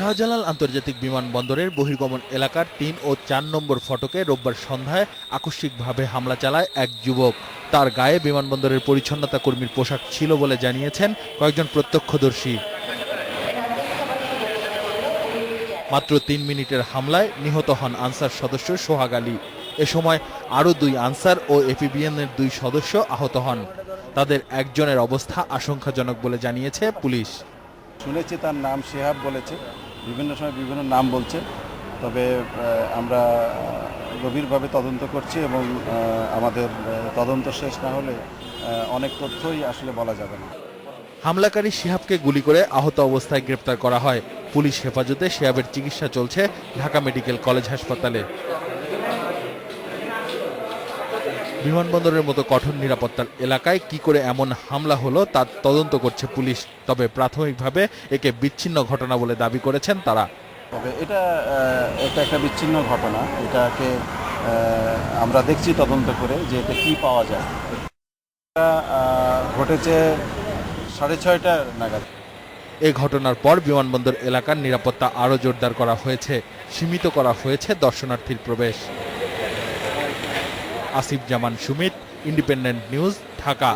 শাহজালাল আন্তর্জাতিক বিমানবন্দরের বহির্গমন এলাকার তিন ও চার নম্বর ফটকে রোববার সন্ধ্যায় আকস্মিকভাবে হামলা চালায় এক যুবক। তার গায়ে বিমানবন্দরের পরিচ্ছন্নতা কর্মীর পোশাক ছিল বলে জানিয়েছেন কয়েকজন প্রত্যক্ষদর্শী। মাত্র তিন মিনিটের হামলায় নিহত হন আনসার সদস্য সোহাগ আলী। এ সময় আরও দুই আনসার ও এপিবিএনের দুই সদস্য আহত হন। তাদের একজনের অবস্থা আশঙ্কাজনক বলে জানিয়েছে পুলিশ। শুনেছি তার নাম শেহাব বলেছে। বিভিন্ন সময় বিভিন্ন নাম বলছে, তবে আমরা গভীরভাবে তদন্ত করছি এবং আমাদের তদন্ত শেষ না হলে অনেক তথ্যই আসলে বলা যাবে না। হামলাকারী শিহাবকে গুলি করে আহত অবস্থায় গ্রেপ্তার করা হয়। পুলিশ হেফাজতে শিহাবের চিকিৎসা চলছে ঢাকা মেডিকেল কলেজ হাসপাতালে। বিমানবন্দরের মতো কঠোর নিরাপত্তার এলাকায় কি করে এমন হামলা হলো তার তদন্ত করছে পুলিশ। তবে প্রাথমিকভাবে একে বিচ্ছিন্ন ঘটনা বলে দাবি করেছেন তারা। তবে এটা এটা একটা বিচ্ছিন্ন ঘটনা। এটাকে আমরা দেখছি তদন্ত করে যে এটা কী পাওয়া যায়। এটা ঘটেছে সাড়ে ছয়টা নাগাদ। এ ঘটনার পর বিমানবন্দর এলাকার নিরাপত্তা আরও জোরদার করা হয়েছে সীমিত করা হয়েছে দর্শনার্থীর প্রবেশ। Asif Zaman Sumit independent news Dhaka.